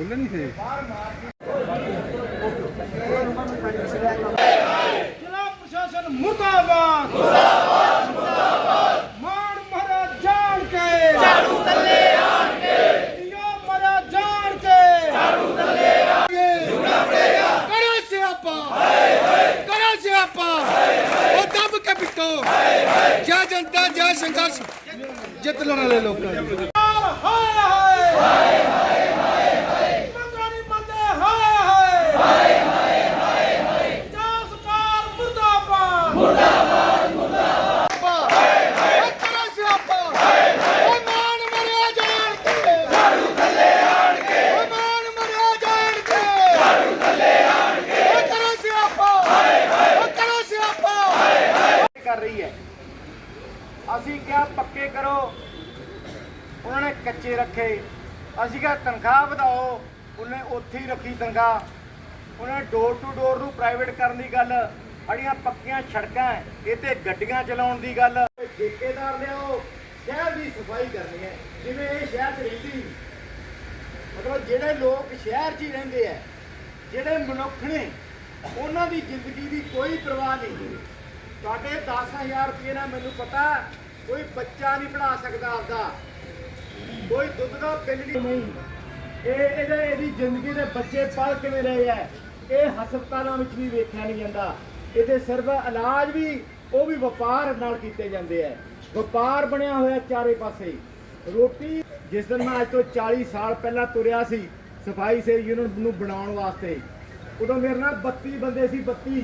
ਖੁੱਲੇ ਨਹੀਂ ਥੇ ਜ਼ਿਲ੍ਹਾ ਪ੍ਰਸ਼ਾਸਨ ਮੁਰਦਾਬਾਦ। ਮੁਰਦਾਬਾਦ। ਮੁਰਦਾਬਾਦ ਮਾਣ ਮਹਾਰਾ ਜਾਣ ਕੇ। ਝਾੜੂ ਥੱਲੇ ਆਣ ਕੇ। ਦਿਓ ਮਹਾਰਾ ਜਾਣ ਕੇ। ਝਾੜੂ ਥੱਲੇ ਆਣ ਕੇ। ਝੂਣਾ ਪੜੇਗਾ। ਕਰੋ ਸਿਆਪਾ। ਹਾਏ ਹਾਏ ਕਰੋ ਸਿਆਪਾ। ਉਹ ਦੱਬ ਕੇ ਪਿੱਟੋ। ਹਾਏ ਹਾਏ। ਜੈ ਜਨਤਾ ਜੈ ਸੰਘਰਸ਼ ਜਿੱਤ ਲੈਣ ਵਾਲੇ ਲੋਕਾਂ ਦੀ ਹਾਏ ਹਾਏ ਹਾਏ ਹਾਏ ਮੰਗਾਂ ਨਹੀਂ ਮੰਨਦੇ ਹਾਏ ਹਾਏ ਹਾਏ ਹਾਏ ਹਾਏ ਜਾਂ ਸਰਕਾਰ ਮੁਰਦਾਬਾਦ ਮੁਰਦਾਬਾਦ ਮੁਰਦਾਬਾਦ ਹਾਏ ਹਾਏ ਕਰੋ ਸਿਆਪਾ ਹਾਏ ਹਾਏ ਉਹ ਮਾਨ ਮਰਿਆ ਜਾਣ ਕੇ ਝਾੜੂ ਥੱਲੇ ਆਣ ਕੇ ਉਹ ਮਾਨ ਮਰਿਆ ਜਾਣ ਕੇ ਝਾੜੂ ਥੱਲੇ ਆਣ ਕੇ ਉਹ ਕਰੋ ਸਿਆਪਾ ਹਾਏ ਹਾਏ ਉਹ ਕਰੋ ਸਿਆਪਾ ਹਾਏ ਹਾਏ ਕਰ ਰਹੀ ਹੈ ਅਸੀਂ ਕਿਹਾ ਪੱਕੇ ਕਰੋ ਉਹਨਾਂ ਨੇ ਕੱਚੇ ਰੱਖੇ। ਅਸੀਂ ਕਿਹਾ, ਤਨਖਾਹ ਵਧਾਓ। ਉਹਨੇ ਉੱਥੇ ਹੀ ਰੱਖੀ ਤਨਖਾਹ। ਉਹਨੇ ਡੋਰ ਟੂ ਡੋਰ ਨੂੰ ਪ੍ਰਾਈਵੇਟ ਕਰਨ ਦੀ ਗੱਲ। ਅੜੀਆਂ ਪੱਕੀਆਂ ਸੜਕਾਂ ਇਹ ਤੇ ਗੱਡੀਆਂ ਚਲਾਉਣ ਦੀ ਗੱਲ। ਠੇਕੇਦਾਰ ਲਿਆਓ ਸ਼ਹਿਰ ਦੀ ਸਫ਼ਾਈ ਕਰਨੀ ਹੈ ਜਿਵੇਂ ਇਹ ਸ਼ਹਿਰ 'ਚ ਰਹਿੰਦੀ। ਮਤਲਬ ਜਿਹੜੇ ਲੋਕ ਸ਼ਹਿਰ 'ਚ ਹੀ ਰਹਿੰਦੇ ਆ ਜਿਹੜੇ ਮਨੁੱਖ ਨੇ, ਉਹਨਾਂ ਦੀ ਜ਼ਿੰਦਗੀ ਦੀ ਕੋਈ ਪਰਵਾਹ ਨਹੀਂ ਤੁਹਾਡੇ 10000 ਰੁਪਏ ਨਾਲ ਮੈਨੂੰ ਪਤਾ, ਕੋਈ ਬੱਚਾ ਨਹੀਂ ਪੜਾ ਸਕਦਾ ਆਪਦਾ। ਕੋਈ ਦੁੱਧ ਦਾ ਬਿੱਲ ਨਹੀਂ। ਇਹ ਇਹਦੇ ਇਹਦੀ ਜ਼ਿੰਦਗੀ ਦੇ ਬੱਚੇ ਪਲ ਕਿਵੇਂ ਰਹੇ ਆ? ਇਹ ਹਸਪਤਾਲਾਂ ਵਿੱਚ ਵੀ ਵੇਖਿਆ ਨਹੀਂ ਜਾਂਦਾ। ਇਹਦੇ ਸਿਰਫ ਇਲਾਜ ਵੀ, ਉਹ ਵੀ ਵਪਾਰ ਨਾਲ ਕੀਤੇ ਜਾਂਦੇ ਆ। ਵਪਾਰ ਬਣਿਆ ਹੋਇਆ ਚਾਰੇ ਪਾਸੇ। ਰੋਟੀ, ਜਿਸ ਦਿਨ ਮੈਂ ਅੱਜ ਤੋਂ 40 ਸਾਲ ਪਹਿਲਾਂ ਤੁਰਿਆ ਸੀ, ਸਫ਼ਾਈ ਸੇ ਯੂਨਿਟ ਨੂੰ ਬਣਾਉਣ ਵਾਸਤੇ, ਉਦੋਂ ਮੇਰੇ ਨਾਲ 32 ਬੰਦੇ ਸੀ 32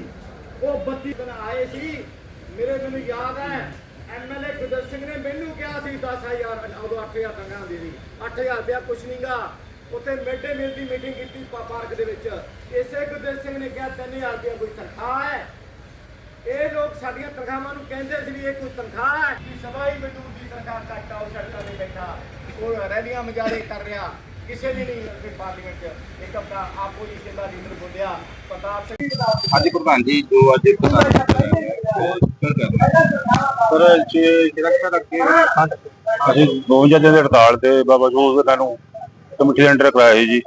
ਉਹ 32 ਦਿਨ ਆਏ ਸੀ। ਮੇਰੇ ਮੈਨੂੰ ਯਾਦ ਹੈ ਐਮਐਲਏ ਗੁਰਦਤ ਸਿੰਘ ਨੇ ਮੈਨੂੰ ਕਿਹਾ ਸੀ 10000 ਉਦੋਂ 8000 ਤਨਖਾਹ ਹੁੰਦੀ ਸੀ 8000 ਰੁਪਇਆ ਕੁਛ ਨਹੀਂਗਾ ਉੱਥੇ ਮਿਡ ਮੀਲ ਦੀ ਮੀਟਿੰਗ ਕੀਤੀ ਪਾਰਕ ਦੇ ਵਿੱਚ। ਇਸੇ ਗੁਰਦਤ ਸਿੰਘ ਨੇ ਕਿਹਾ 3000 ਰੁਪਇਆ ਕੋਈ ਤਨਖਾਹ ਹੈ। ਇਹ ਲੋਕ ਸਾਡੀਆਂ ਤਨਖਾਹਾਂ ਨੂੰ ਕਹਿੰਦੇ ਸੀ ਵੀ ਇਹ ਕੋਈ ਤਨਖਾਹ ਹੈ। ਕਿ ਸਭਾਈ ਮਜ਼ਦੂਰ ਦੀ ਤਨਖਾਹ ਕੱਟ ਆਓ ਸੜਕਾਂ ਤੇ ਬੈਠਾ। ਉਹ ਰੈਲੀਆਂ ਮਜਾਰੇ ਕਰ ਰਿਹਾ। ਕਿਸੇ ਨੇ ਨਹੀਂ ਉੱਥੇ ਪਾਰਲੀਮੈਂਟ 'ਚ। ਇੱਕ ਆਪਣਾ ਆਪੋਜੀਸ਼ਨ ਦਾ ਲੀਡਰ ਬੋਲਿਆ ਪ੍ਰਤਾਪ ਸਿੰਘ। ਅੱਜ ਪ੍ਰਧਾਨ ਜੀ ਜੋ ਅੱਜ ਪ੍ਰਧਾਨ ਉਹ ਸਰ ਜਿਹੜਾ ਰੱਖੇ ਅਸੀਂ 52 ਦਿਨ ਦੀ ਹੜਤਾਲ ਤੇ ਬਾਬਾ ਜੋਸ ਇਹਨਾਂ ਨੂੰ ਕਮੇਟੀ ਦੇ ਅੰਡਰ ਕਰਾਇਆ ਸੀ ਜੀ।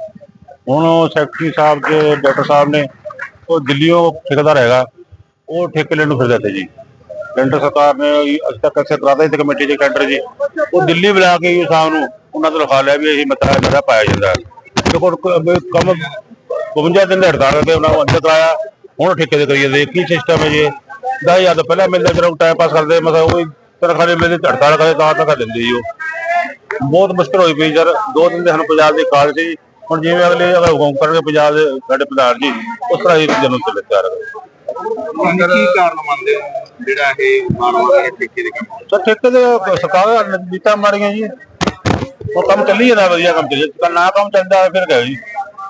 ਹੁਣ ਸੈਕਟਰੀ ਸਾਹਿਬ ਤੇ ਡਾਕਟਰ ਸਾਹਿਬ ਨੇ, ਉਹ ਦਿੱਲੀੋਂ ਠੇਕੇਦਾਰ ਹੈਗਾ, ਉਹ ਠੇਕੇ ਲੈਣ ਨੂੰ ਫਿਰਦੇ ਤੇ ਜੀ। ਕੈਂਟਰ ਸਰਕਾਰ ਨੇ ਅੱਜ ਤੱਕ ਅਕਸਰ ਕਰਾਦਾ ਸੀ ਕਮੇਟੀ ਦੇ ਕੈਂਟਰ ਜੀ। ਉਹ ਦਿੱਲੀ ਬੁਲਾ ਕੇ ਜੀ ਸਾਹਿਬ ਨੂੰ ਉਹਨਾਂ ਤੋਂ ਲਿਖਾ ਲਿਆ ਵੀ ਇਹ ਮਤਾ ਮੇਰਾ ਪਾਇਆ ਜਾਂਦਾ ਹੈ। ਦੇਖੋ ਕੰਮ 52 ਦਿਨ ਦੀ ਹੜਤਾਲ ਤੇ ਉਹਨਾਂ ਨੂੰ ਅੰਦਰ ਕਰਾਇਆ, ਹੁਣ ਠੇਕੇ ਦੇ ਕਰੀਏ ਦੇ ਕੀ ਸਿਸਟਮ ਹੈ ਜੀ 10000 ਤੋਂ ਪਹਿਲਾਂ ਮਿਲਦਾ ਜਦੋਂ ਟਾਈਮ ਪਾਸ ਕਰਦੇ ਮਤਲਬ ਉਹ ਤਨਖਾਹ ਨਹੀਂ ਮਿਲਦੀ ਹੜਤਾਲ ਕਰਦੇ ਤਾਂ ਤੱਕ ਲੈਂਦੇ ਜੀ ਉਹ। ਬਹੁਤ ਮੁਸ਼ਕਲ ਹੋਈ ਪਈ ਸਰ ਦੋ ਦਿਨ ਦੇ ਸਾਨੂੰ ਪੰਜਾਬ ਦੀ ਕਾਲ ਸੀ। ਹੁਣ ਜਿਵੇਂ ਅਗਲੇ ਅਗਰ ਹੁਕਮ ਕਰਨਗੇ ਪੰਜਾਬ ਦੇ ਸਾਡੇ ਪ੍ਰਧਾਨ ਜੀ ਉਸ ਤਰ੍ਹਾਂ ਹੀ ਜਨਮ ਤੇ ਤਿਆਰ ਕਰੋ ਕੀ ਕਾਰਨ ਮੰਨਦੇ ਹੋ? ਜਿਹੜਾ ਇਹ ਮਾਨਵਾ ਦੇ ਠੇਕੇ ਦੇ ਕੰਮ ਸਰ ਠੇਕੇ ਦੇ ਸਰਕਾਰ ਨੇ ਨੀਤਾਂ ਮਾਰੀਆਂ ਜੀ। ਉਹ ਕੰਮ ਚੱਲੀ ਜਾਂਦਾ ਵਧੀਆ ਕੰਮ ਚੱਲੀ ਜਾਂਦਾ। ਨਾ ਕੰਮ ਚੱਲਦਾ ਫਿਰ ਗਏ ਜੀ?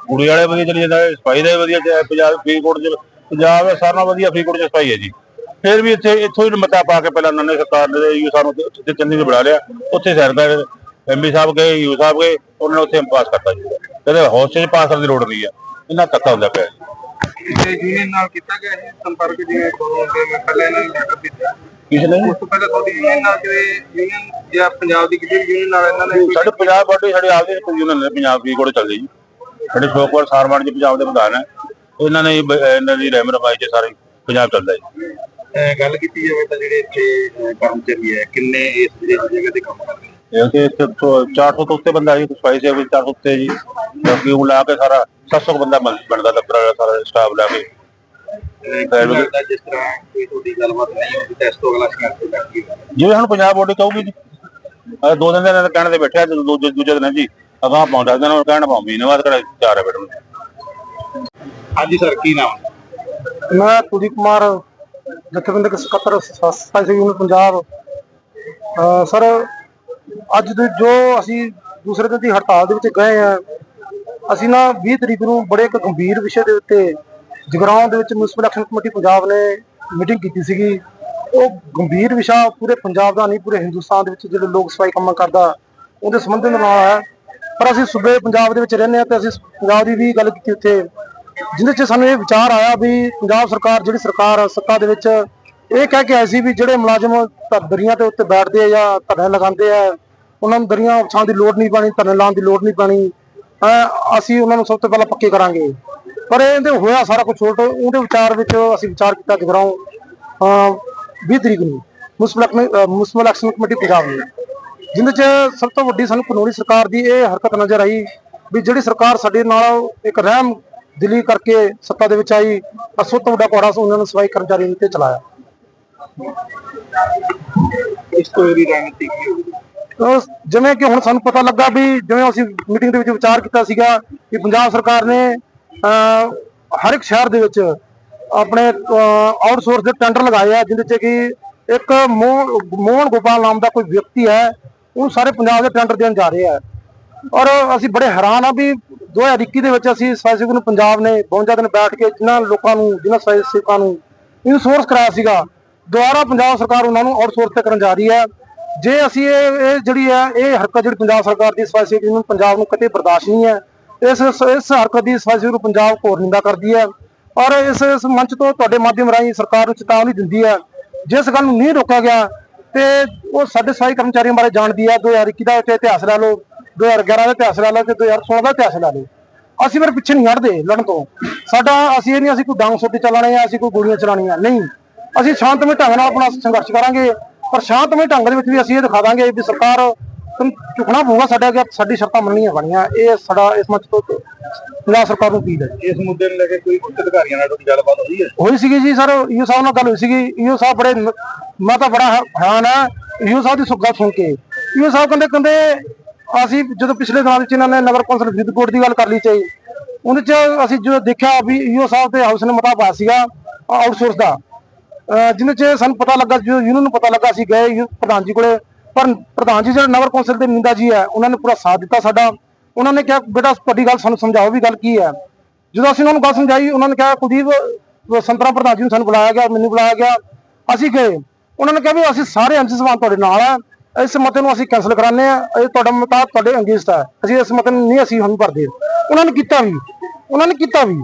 ਕੁੜੀ ਵਾਲੇ ਵਧੀਆ ਚੱਲੀ ਜਾਂਦਾ ਸਫ਼ਾਈ ਦਾ ਵਧੀਆ ਪੰਜਾਬ ਫਰੀਦਕੋਟ ਚ ਪੰਜਾਬ ਦਾ ਸਾਰਾ ਨਾਲੋਂ ਵਧੀਆ ਫਰੀਦਕੋਟ ਚ ਸਫ਼ਾਈ ਹੈ ਜੀ। ਫਿਰ ਵੀ ਇੱਥੇ ਇੱਥੋਂ ਹੀ ਮਤਾ ਪਾ ਕੇ ਪਹਿਲਾਂ ਉਹਨਾਂ ਨੇ ਸਰਕਾਰ ਨੇ ਯੂ ਸਾਨੂੰ ਤੇ ਚੰਨੀ ਨੇ ਬਣਾ ਲਿਆ। ਉੱਥੇ ਸੈਰ ਦਾ ਐਮਬੀ ਸਾਹਿਬ ਗਏ ਯੂ ਸਾਹਿਬ ਗਏ ਉਹਨਾਂ ਨੇ ਉੱਥੇ ਪਾਸ ਕਰਤਾ ਜੀ। ਕਹਿੰਦੇ ਹੌਸਟੇਜ ਪਾਸ ਕਰਨ ਦੀ ਲੋੜ ਨਹੀਂ ਆ ਇੰਨਾ ਧੱਕਾ ਹੁੰਦਾ ਪਿਆ। ਜੀ ਯੂਨੀਅਨ ਨਾਲ ਕੀਤਾ ਗਿਆ ਹੈ ਸੰਪਰਕ ਜਿਵੇਂ ਕੋਲੋਂ ਦੇ ਮੈਂ ਪਹਿਲਾਂ ਇਹਨਾਂ ਨੂੰ ਲੈਟਰ ਦਿੱਤਾ ਕਿਸੇ ਨੇ? ਉਸ ਤੋਂ ਪਹਿਲਾਂ ਤੁਹਾਡੀ ਯੂਨੀਅਨ ਨਾਲ ਜਿਵੇਂ ਯੂਨੀਅਨ ਜਾਂ ਪੰਜਾਬ ਦੀ ਕਿਸੇ ਯੂਨੀਅਨ ਨਾਲ ਇਹਨਾਂ ਨੇ ਕੋਈ- ਸਾਡੇ ਪੰਜਾਬ ਬਾਡੀ ਸਾਡੇ ਆਪਦੇ ਯੂਨੀਅਨ ਨੇ ਪੰਜਾਬ ਦੀ ਕੋਲ ਚੱਲਦੀ ਜੀ। ਸਾਡੇ ਸ਼ੋਕਵਰ ਸਾਰਵਾਨ ਜੀ ਪੰਜਾਬ ਦੇ ਪ੍ਰਧਾਨ ਹੈ। ਇਹਨਾਂ ਨੇ ਬ- ਇਹਨਾਂ ਦੀ ਰਹਿਮ ਰਮਾਈ ਚ ਸਾਰੇ ਪੰਜਾਬ ਚੱਲਦਾ ਜੀ। ਅਹ ਗੱਲ ਕੀਤੀ ਜਾਵੇ ਤਾਂ ਜਿਹੜੇ ਇੱਥੇ ਅਹ ਕਰਮਚਾਰੀ ਹੈ ਕਿੰਨੇ ਇਸ ਇਸ ਜਗ੍ਹਾ ਤੇ ਕੰਮ ਕਰਦੇ ਨੇ? ਇਹ ਕਿ ਇੱਥੇ ਤੋਂ 400 ਤੋਂ ਉੱਤੇ ਬੰਦਾ ਜੀ ਸਫ਼ਾਈ ਸੇਵਕ 400 ਉੱਤੇ ਜੀ। ਬਾਕੀ ਉਹ ਲਾ ਕੇ ਸਾਰਾ 700 ਬੰਦਾ ਬਣ- ਬਣਦਾ ਦਫ਼ਤਰ ਵਾਲਾ ਸਾਰਾ ਸਟਾਫ ਲਾ ਕੇ। ਅਹ ਕੀ ਲੱਗਦਾ ਜਿਸ ਤਰ੍ਹਾਂ ਕੋਈ ਤੁਹਾਡੀ ਗੱਲਬਾਤ ਨਹੀਂ ਹੁੰਦੀ ਤਾਂ ਇਸ ਤੋਂ ਅਗਲਾ ਸੰਘਰਸ਼ ਦਾ ਕੀ ਹੋਵੇਗਾ? ਜਿਵੇਂ ਹੁਣ ਪੰਜਾਬ ਬੋਡੀ ਕਹੂਗੀ ਜੀ। ਅਹ ਦੋ ਦਿਨ ਦੇ ਦੇ ਕਹਿਣ ਤੇ ਬੈਠਿਆ ਦੂਜੇ ਦੂਜੇ ਦਿਨ ਜੀ ਅਗਾਹ ਪਾਉਂਦਾ ਦਿਨ ਉਹ ਕਹਿਣ ਪਾਉਂ ਮਹੀਨੇ ਬਾਅਦ ਕਿਹੜਾ ਚਾਰ ਹੈ ਬੈਠਣ ਹਾਂਜੀ ਸਰ, ਕੀ ਨਾਮ? ਮੈਂ ਕੁਲਦੀਪ ਕੁਮਾਰ, ਜਥੇਬੰਦਕ ਸਕੱਤਰ ਸਫ਼ਾਈ ਯੂਨੀਅਨ ਪੰਜਾਬ। ਸਰ, ਅੱਜ ਦੇ ਜੋ ਅਸੀਂ ਦੂਸਰੇ ਦਿਨ ਦੀ ਹੜਤਾਲ ਦੇ ਵਿੱਚ ਗਏ ਆ ਅਸੀਂ ਨਾ 20 ਤਰੀਕ ਨੂੰ ਬੜੇ ਇੱਕ ਗੰਭੀਰ ਵਿਸ਼ੇ ਦੇ ਉੱਤੇ ਜਗਰਾਉਂ ਦੇ ਵਿੱਚ ਮਿਊਨਿਸਪਲ ਐਕਸ਼ਨ ਕਮੇਟੀ ਪੰਜਾਬ ਨੇ ਮੀਟਿੰਗ ਕੀਤੀ ਸੀਗੀ। ਉਹ ਗੰਭੀਰ ਵਿਸ਼ਾ ਪੂਰੇ ਪੰਜਾਬ ਦਾ ਨਹੀਂ, ਪੂਰੇ ਹਿੰਦੁਸਤਾਨ ਦੇ ਵਿੱਚ ਜਿਹੜੇ ਲੋਕ ਸਫ਼ਾਈ ਕੰਮਾਂ ਕਰਦਾ, ਉਹਦੇ ਸੰਬੰਧ ਦੇ ਨਾਲ ਹੈ। ਪਰ ਅਸੀਂ ਸੂਬੇ ਪੰਜਾਬ ਦੇ ਵਿੱਚ ਰਹਿੰਦੇ ਆ ਤੇ ਅਸੀਂ ਪੰਜਾਬ ਦੀ ਵੀ ਗੱਲ ਕੀਤੀ ਉੱਥੇ। ਜਿਹਦੇ 'ਚ ਸਾਨੂੰ ਇਹ ਵਿਚਾਰ ਆਇਆ ਵੀ ਪੰਜਾਬ ਸਰਕਾਰ, ਜਿਹੜੀ ਸਰਕਾਰ ਸੱਤਾ ਦੇ ਵਿੱਚ ਇਹ ਕਹਿ ਕੇ ਆਈ ਸੀ ਵੀ ਜਿਹੜੇ ਮੁਲਾਜ਼ਮ ਦਰੀਆਂ ਦੇ ਉੱਤੇ ਬੈਠਦੇ ਆ ਜਾਂ ਧਰਨੇ ਲਗਾਉਂਦੇ ਆ, ਉਹਨਾਂ ਨੂੰ ਦਰੀਆਂ ਵਿਛਾਉਣ ਦੀ ਲੋੜ ਨਹੀਂ ਪੈਣੀ, ਧਰਨੇ ਲਾਉਣ ਦੀ ਲੋੜ ਨਹੀਂ ਪੈਣੀ ਅਸੀਂ ਉਹਨਾਂ ਨੂੰ ਸਭ ਤੋਂ ਪਹਿਲਾਂ ਪੱਕੇ ਕਰਾਂਗੇ। ਪਰ ਇਹਦੇ ਹੋਇਆ ਸਾਰਾ ਕੁਝ ਉਲਟ, ਉਹਦੇ ਵਿਚਾਰ ਵਿੱਚ ਅਸੀਂ ਵਿਚਾਰ ਕੀਤਾ ਜਗਰਾਉਂ ਅਹ 20 ਤਰੀਕ ਨੂੰ ਮੁਸਪਲ ਐਕਸ਼ਨ ਕਮੇਟੀ ਪੰਜਾਬ ਨੇ, ਜਿੰਦੇ ਚ ਸਭ ਤੋਂ ਵੱਡੀ ਸਾਨੂੰ ਕਾਨੂੰਨੀ ਸਰਕਾਰ ਦੀ ਇਹ ਹਰਕਤ ਨਜ਼ਰ ਆਈ ਵੀ ਜਿਹੜੀ ਸਰਕਾਰ ਸਾਡੇ ਨਾਲ ਇੱਕ ਰਹਿਮ ਦਿਲੀ ਕਰਕੇ ਸੱਤਾ ਦੇ ਵਿੱਚ ਆਈ ਤਾਂ ਸਭ ਤੋਂ ਵੱਡਾ ਕੋੜਾ ਉਹਨਾਂ ਨੂੰ ਸਫ਼ਾਈ ਕਰਮਚਾਰੀ ਤੇ ਚਲਾਇਆ। ਇਸ ਤੋਂ ਇਹਦੀ ਰਣਨੀਤੀ ਕੀ ਹੋਊਗੀ ਜਿਵੇਂ ਕਿ ਹੁਣ ਸਾਨੂੰ ਪਤਾ ਲੱਗਾ ਵੀ ਜਿਵੇਂ ਅਸੀਂ ਮੀਟਿੰਗ ਦੇ ਵਿੱਚ ਵਿਚਾਰ ਕੀਤਾ ਸੀਗਾ ਕਿ ਪੰਜਾਬ ਸਰਕਾਰ ਨੇ ਹਰ ਇੱਕ ਸ਼ਹਿਰ ਦੇ ਵਿੱਚ ਆਪਣੇ ਆਊਟਸੋਰਸ ਦੇ ਟੈਂਡਰ ਲਗਾਏ ਆ ਜਿਹਦੇ 'ਚ ਕਿ ਇੱਕ ਮੋਹਨ ਗੋਪਾਲ ਨਾਮ ਦਾ ਕੋਈ ਵਿਅਕਤੀ ਹੈ ਉਹ ਸਾਰੇ ਪੰਜਾਬ ਦੇ ਟੈਂਡਰ ਦੇਣ ਜਾ ਰਿਹਾ ਹੈ। ਔਰ ਅਸੀਂ ਬੜੇ ਹੈਰਾਨ ਆ ਵੀ 2021 ਦੇ ਵਿੱਚ ਅਸੀਂ ਸਫ਼ਾਈ ਸੇਵਕ ਨੂੰ ਪੰਜਾਬ ਨੇ 52 ਦਿਨ ਬੈਠ ਕੇ ਜਿਨ੍ਹਾਂ ਲੋਕਾਂ ਨੂੰ, ਜਿਨ੍ਹਾਂ ਸਫ਼ਾਈ ਸੇਵਕਾਂ ਨੂੰ ਇਨਸੋਰਸ ਕਰਾਇਆ ਸੀਗਾ ਦੁਬਾਰਾ ਪੰਜਾਬ ਸਰਕਾਰ ਉਹਨਾਂ ਨੂੰ ਆਊਟਸੋਰਸ ਤੇ ਕਰਨ ਜਾ ਰਹੀ ਹੈ। ਜੇ ਅਸੀਂ ਇਹ ਇਹ ਜਿਹੜੀ ਹੈ, ਇਹ ਹਰਕਤ ਜਿਹੜੀ ਪੰਜਾਬ ਸਰਕਾਰ ਦੀ ਸਫ਼ਾਈ ਸੇਵਕ ਨੂੰ ਪੰਜਾਬ ਨੂੰ ਕਦੇ ਬਰਦਾਸ਼ਤ ਨਹੀਂ ਹੈ, ਇਸ ਇਸ ਹਰਕਤ ਦੀ ਸਫ਼ਾਈ ਸੇਵਕ ਨੂੰ ਪੰਜਾਬ ਘੋਰ ਨਿੰਦਾ ਕਰਦੀ ਹੈ। ਔਰ ਇਸ ਇਸ ਮੰਚ ਤੋਂ ਤੁਹਾਡੇ ਮਾਧਿਅਮ ਰਾਹੀਂ ਸਰਕਾਰ ਨੂੰ ਚੇਤਾਵਨੀ ਦਿੰਦੀ ਹੈ, ਜਿਸ ਗੱਲ ਨੂੰ ਨਹੀਂ ਰੋਕਿਆ ਗਿਆ, ਤੇ ਉਹ ਸਾਡੇ ਸਫ਼ਾਈ ਕਰਮਚਾਰੀਆਂ ਬਾਰੇ ਜਾਣਦੀ ਹੈ 2021 ਦਾ ਇੱਥੇ ਇਤਿਹਾਸ ਲੈ ਲਓ। 2011 ਦਾ ਇਤਿਹਾਸ ਲੈ ਲਓ ਤੇ 2016 ਦਾ ਇਤਿਹਾਸ ਲੈ ਲਓ। ਅਸੀਂ ਫਿਰ ਪਿੱਛੇ ਨਹੀਂ ਹਟਦੇ ਲੜਨ ਤੋਂ। ਸਾਡਾ ਅਸੀਂ ਇਹ ਨਹੀਂ ਅਸੀਂ ਕੋਈ ਡਾਂਗ ਸੋਟੀ ਚਲਾਣੇ ਆ ਅਸੀਂ ਕੋਈ ਗੋਲੀਆਂ ਚਲਾਣੀਆਂ ਨਹੀਂ ਅਸੀਂ ਸ਼ਾਂਤਮਈ ਢੰਗ ਨਾਲ ਆਪਣਾ ਸੰਘਰਸ਼ ਕਰਾਂਗੇ ਪਰ ਸ਼ਾਂਤਮਈ ਢੰਗ ਦੇ ਵਿੱਚ ਵੀ ਅਸੀਂ ਇਹ ਦਿਖਾ ਦਾਂਗੇ ਵੀ ਸਰਕਾਰ ਝੁਕਣਾ ਪਊਗਾ ਸਾਡੇ ਅੱਗੇ ਸਾਡੀ ਸ਼ਰਤਾਂ ਮੰਨਣੀਆਂ ਬਣੀਆਂ। ਇਹ ਸਾਡਾ ਇਸ ਮੰਚ ਤੋਂ ਪੰਜਾਬ ਸਰਕਾਰ ਨੂੰ ਅਪੀਲ ਹੈ। ਇਸ ਮੁੱਦੇ ਨੂੰ ਲੈ ਕੇ ਕੋਈ ਉੱਚ ਅਧਿਕਾਰੀਆਂ ਨਾਲ ਤੁਹਾਡੀ ਗੱਲਬਾਤ ਹੋਈ ਹੈ? ਹੋਈ ਸੀਗੀ ਜੀ ਸਰ ਈਓ ਸਾਹਿਬ ਨਾਲ ਗੱਲ ਹੋਈ ਸੀਗੀ। ਈਓ ਸਾਹਿਬ ਬੜੇ ਮੈਂ ਤਾਂ ਬੜਾ ਹੈਰਾਨ ਆ। ਈਓ ਸਾਹਿਬ ਦੀ ਸੁ- ਗੱਲ ਸੁਣ ਕੇ। ਈਓ ਸਾਹਿਬ ਕਹਿੰਦੇ ਕਹਿੰਦੇ ਅਸੀਂ ਜਦੋਂ ਪਿਛਲੇ ਦਿਨਾਂ ਵਿੱਚ ਇਹਨਾਂ ਨੇ ਨਗਰ ਕੌਂਸਲ ਫਰੀਦਕੋਟ ਦੀ ਗੱਲ ਕਰ ਲਈ ਚਾਹੀ ਉਹਦੇ ਚ ਅਸੀਂ ਜਦੋਂ ਦੇਖਿਆ ਵੀ ਈਓ ਸਾਹਿਬ ਤੇ ਹਾਊਸ ਨੇ ਮਤਾ ਪਾਇਆ ਸੀਗਾ ਆਊਟਸੋਰਸ ਦਾ। ਅਹ ਜਿਹਦੇ ਚ ਸਾਨੂੰ ਪਤਾ ਲੱਗਾ ਜਦੋਂ ਯੂਨੀਅਨ ਨੂੰ ਪਤਾ ਲੱਗਾ, ਅਸੀਂ ਗਏ ਪ੍ਰਧਾਨ ਜੀ ਕੋਲੇ। ਪਰ ਪ੍ਰਧਾਨ ਜੀ ਜਿਹੜਾ ਨਗਰ ਕੌਂਸਲ ਦੇ ਨਿੰਦਾ ਜੀ ਹੈ, ਉਹਨਾਂ ਨੇ ਪੂਰਾ ਸਾਥ ਦਿੱਤਾ ਸਾਡਾ। ਉਹਨਾਂ ਨੇ ਕਿਹਾ, ਬੇਟਾ, ਤੁਹਾਡੀ ਗੱਲ ਸਾਨੂੰ ਸਮਝਾਓ ਵੀ ਗੱਲ ਕੀ ਹੈ? ਜਦੋਂ ਅਸੀਂ ਉਹਨਾਂ ਨੂੰ ਗੱਲ ਸਮਝਾਈ, ਉਹਨਾਂ ਨੇ ਕਿਹਾ, ਕੁਲਦੀਪ, ਸੰਤਰਾ ਪ੍ਰਧਾਨ ਜੀ ਨੂੰ ਸਾਨੂੰ ਬੁਲਾਇਆ ਗਿਆ, ਮੈਨੂੰ ਬੁਲਾਇਆ ਗਿਆ। ਅਸੀਂ ਗਏ। ਉਹਨਾਂ ਨੇ ਕਿਹਾ ਵੀ ਅਸੀਂ ਸਾਰੇ ਅੰਸ਼ ਸਮਾਨ ਤੁਹਾਡੇ ਨਾਲ ਆ। ਇਸ ਮਤੇ ਨੂੰ ਅਸੀਂ ਕੈਨਸਲ ਕਰਾਉਂਦੇ ਆ ਇਹ ਤੁਹਾਡਾ ਮਤਾ, ਤੁਹਾਡੇ ਅੰਗੇਸਟ ਹੈ ਅਸੀਂ ਇਸ ਮਤੇ ਨੂੰ ਨਹੀਂ, ਅਸੀਂ ਹੁਣ ਭਰਦੇ ਉਹਨਾਂ ਨੇ ਕੀਤਾ ਵੀ। ਉਹਨਾਂ ਨੇ ਕੀਤਾ ਵੀ।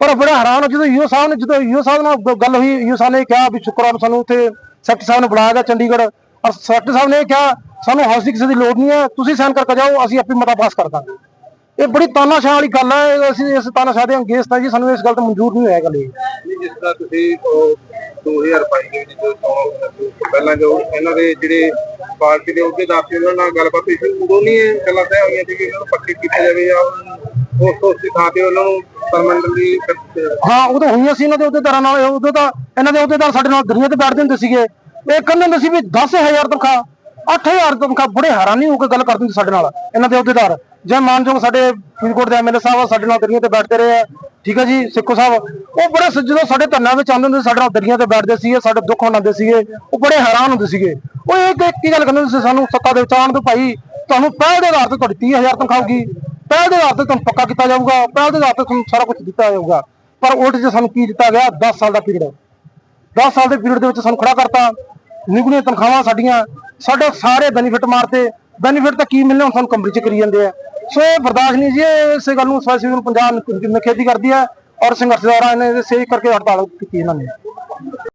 ਪਰ ਬੜਾ ਹੈਰਾਨ ਜਦੋਂ ਯੂ ਸਾਹਿਬ ਨੇ, ਜਦੋਂ ਯੂ ਸਾਹਿਬ ਨਾਲ ਗੱਲ ਹੋਈ ਯੂ ਸਾਹਿਬ ਨੇ ਕਿਹਾ ਵੀ ਸ਼ੁੱਕਰਵਾਰ ਸਾਨੂੰ ਉੱਥੇ ਸੈਕਟਰੀ ਸਾਹਿਬ ਨੇ ਬੁਲਾਇਆ ਗਿਆ ਚੰਡੀਗੜ੍ਹ। ਔਰ ਸੈਕਟਰੀ ਸਾਹਿਬ ਨੇ ਕਿਹਾ, ਸਾਨੂੰ ਹਾਊਸ ਦੀ ਕਿਸੇ ਦੀ ਲੋੜ ਨਹੀਂ ਹੈ। ਤੁਸੀਂ ਸਾਈਨ ਕਰਕੇ ਜਾਓ, ਅਸੀਂ ਆਪੇ ਮਤਾ ਪਾਸ ਕਰ ਦਾਂਗੇ। ਇਹ ਬੜੀ ਤਾਨਾਸ਼ਾਹ ਵਾਲੀ ਗੱਲ ਹੈ ਅਸੀਂ ਇਸ ਤਾਨਾਸ਼ਾਹ ਦੇ ਅੰਗੇਸਟ ਹੈ ਜੀ। ਸਾਨੂੰ ਇਸ ਗੱਲ ਤੋਂ ਮਨਜ਼ੂਰ ਨਹੀਂ ਹੋਇਆ ਗੱਲ ਇਹ। ਜਿਸ ਤਰ੍ਹਾਂ ਤੁਸੀਂ 2022 ਦੇ ਵਿੱਚ ਜੋ ਚੋਣ ਪਹਿਲਾਂ ਜੋ ਇਹਨਾਂ ਦੇ ਜਿਹੜੇ ਪਾਰਟੀ ਦੇ ਅਹੁਦੇਦਾਰ ਸੀ, ਉਹਨਾਂ ਨਾਲ ਗੱਲਬਾਤ ਹੋਈ ਸੀ। ਉਦੋਂ ਨਹੀਂ ਇਹ ਗੱਲਾਂ ਤੈਅ ਹੋਈਆਂ ਸੀ ਕਿ ਇਹਨਾਂ ਨੂੰ ਪੱਕੇ ਕੀਤਾ ਜਾਵੇ ਜਾਂ ਉਸ ਉਸ ਦੀ ਥਾਂ ਤੇ ਉਹਨਾਂ ਨੂੰ ਪਰਮਨੈਂਟਲੀ ਹਾਂ, ਉਹ ਹੋਈਆਂ ਸੀ ਇਹਨਾਂ ਦੇ ਅਹੁਦੇਦਾਰਾਂ ਨਾਲ। ਉਦੋਂ ਤਾਂ ਇਹਨਾਂ ਦੇ ਅਹੁਦੇਦਾਰ ਸਾਡੇ ਨਾਲ ਦਰਿਆ ਤੇ ਬੈਠਦੇ ਹੁੰਦੇ ਸੀਗੇ। ਇਹ ਕਹਿੰਦੇ ਹੁੰਦੇ ਸੀ ਵੀ 10000 ਤਨਖਾਹ 8000 ਤਨਖਾਹ, ਬੜੇ ਹੈਰਾਨੀ ਹੋ ਕੇ ਗੱਲ ਕਰਦੇ ਹੁੰਦੇ ਸਾਡੇ ਨਾਲ, ਇਹਨਾਂ ਦੇ ਅਹੁਦੇਦਾਰ। ਜੇ ਮਾਨਯੋਗ ਸਾਡੇ ਫਰੀਦਕੋਟ ਦੇ ਐਮਐਲਏ ਸਾਹਿਬ ਸਾਡੇ ਨਾਲ ਦਰੀਆਂ ਤੇ ਬੈਠਦੇ ਰਹੇ ਆ। ਠੀਕ ਹੈ ਜੀ ਸਿੱਖੋ ਸਾਹਿਬ। ਉਹ ਬੜੇ ਜਦੋਂ ਸਾਡੇ ਧਰਨਾ ਵਿੱਚ ਆਉਂਦੇ ਹੁੰਦੇ ਸੀ, ਸਾਡੇ ਨਾਲ ਦਰੀਆਂ ਤੇ ਬੈਠਦੇ ਸੀਗੇ ਸਾਡੇ ਦੁੱਖ ਮਨਾਉਂਦੇ ਸੀਗੇ ਉਹ ਬੜੇ ਹੈਰਾਨ ਹੁੰਦੇ ਸੀਗੇ। ਉਹ ਇਹ ਇੱਕ ਗੱਲ ਕਹਿੰਦੇ ਹੁੰਦੇ ਸੀ ਸਾਨੂੰ ਸੱਤਾ ਦੇ ਵਿੱਚ ਆਉਣ ਤੋਂ ਭਾਈ ਤੁਹਾਨੂੰ ਪਹਿਲ ਦੇ ਆਧਾਰ ਤੇ ਤੁਹਾਡੀ 30000 ਤਨਖਾਹ ਹੋਊਗੀ। ਪਹਿਲ ਦੇ ਆਧਾਰ ਤੇ ਤੁਹਾਨੂੰ ਪੱਕਾ ਕੀਤਾ ਜਾਊਗਾ ਪਹਿਲ ਦੇ ਆਧਾਰ ਤੇ ਤੁਹਾਨੂੰ ਸਾਰਾ ਕੁਝ ਦਿੱਤਾ ਜਾਊਗਾ। ਪਰ ਉਲਟ ਜੇ ਸਾਨੂੰ ਕੀ ਦਿੱਤਾ ਗਿਆ 10 ਸਾਲ ਦਾ ਪੀਰੀਅਡ। 10 ਸਾਲ ਦੇ ਪੀਰੀਅਡ ਦੇ ਵਿੱਚ ਸਾਨੂੰ ਖੜਾ ਕਰਤਾ। ਨਿਗੁਣੀਆਂ ਤਨਖਾਹਾਂ ਸਾਡੀਆਂ। ਸਾਡੇ ਸਾਰੇ ਬੈਨੀਫਿਟ ਮਾਰਤੇ। ਬੈਨੀਫਿਟ ਤਾਂ ਕੀ ਮਿਲਣੇ ਹੁਣ ਸਾਨੂੰ ਕੰਪਨੀ ਚ ਕਰੀ ਜਾਂਦੇ ਆ। ਸੋ ਇਹ ਬਰਦਾਸ਼ਤ ਨਹੀਂ ਜੀ, ਇਹ ਇਸੇ ਗੱਲ ਨੂੰ ਸਵਾਸੀ ਨੂੰ ਪੰਜਾਬ ਨਖੇਦੀ ਕਰਦੀ ਹੈ ਔਰ ਸੰਘਰਸ਼ ਦੁਆਰਾ ਇਹਨੇ ਇਸੇ ਕਰਕੇ ਹੜਤਾਲ ਕੀਤੀ ਇਹਨਾਂ ਨੇ।